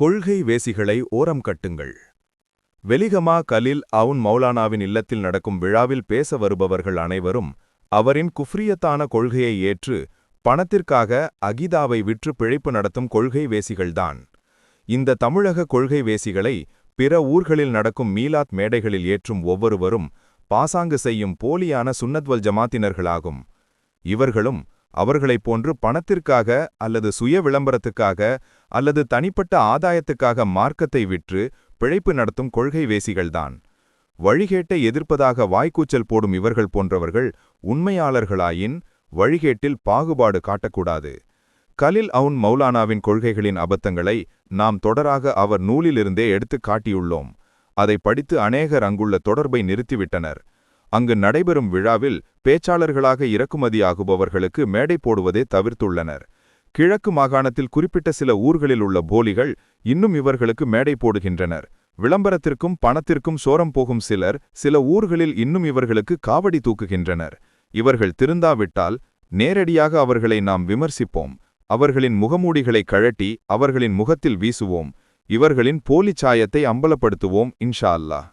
கொள்கை வேசிகளை ஓரம் கட்டுங்கள். வெலிகமா கலில் அவுன் மௌலானாவின் இல்லத்தில் நடக்கும் விழாவில் பேச வருபவர்கள் அனைவரும் அவரின் குஃப்ரியத்தான கொள்கையை ஏற்று பணத்திற்காக அகிதாவை விற்று பிழைப்பு நடத்தும் கொள்கை வேசிகள்தான் இந்த தமிழக கொள்கை வேசிகளை பிற ஊர்களில் நடக்கும் மீலாத் மேடைகளில் ஏற்றும் ஒவ்வொருவரும் பாசாங்கு செய்யும் போலியான சுன்னத்வல் ஜமாத்தினர்களாகும். இவர்களும் அவர்களைப் போன்று பணத்திற்காக அல்லது சுய விளம்பரத்துக்காக அல்லது தனிப்பட்ட ஆதாயத்துக்காக மார்க்கத்தை விற்று பிழைப்பு நடத்தும் கொள்கை வேசிகள்தான். வழிகேட்டை எதிர்ப்பதாக வாய்க்கூச்சல் போடும் இவர்கள் போன்றவர்கள் உண்மையாளர்களாயின் வழிகேட்டில் பாகுபாடு காட்டக்கூடாது. கலில் அவுன் மௌலானாவின் கொள்கைகளின் அபத்தங்களை நாம் தொடராக அவர் நூலிலிருந்தே எடுத்துக் காட்டியுள்ளோம். அதை படித்து அநேகர் அங்குள்ள தொடர்பை நிறுத்திவிட்டனர். அங்கு நடைபெறும் விழாவில் பேச்சாளர்களாக இறக்குமதியாகுபவர்களுக்கு மேடை போடுவதே தவிர்த்துள்ளனர். கிழக்கு மாகாணத்தில் குறிப்பிட்ட சில ஊர்களில் உள்ள போலிகள் இன்னும் இவர்களுக்கு மேடை போடுகின்றனர். விளம்பரத்திற்கும் பணத்திற்கும் சோரம் போகும் சிலர் சில ஊர்களில் இன்னும் இவர்களுக்கு காவடி தூக்குகின்றனர். இவர்கள் திருந்தாவிட்டால் நேரடியாக அவர்களை நாம் விமர்சிப்போம். அவர்களின் முகமூடிகளை கழட்டி அவர்களின் முகத்தில் வீசுவோம். இவர்களின் போலிச் சாயத்தை அம்பலப்படுத்துவோம் இன்ஷா அல்லாஹ்.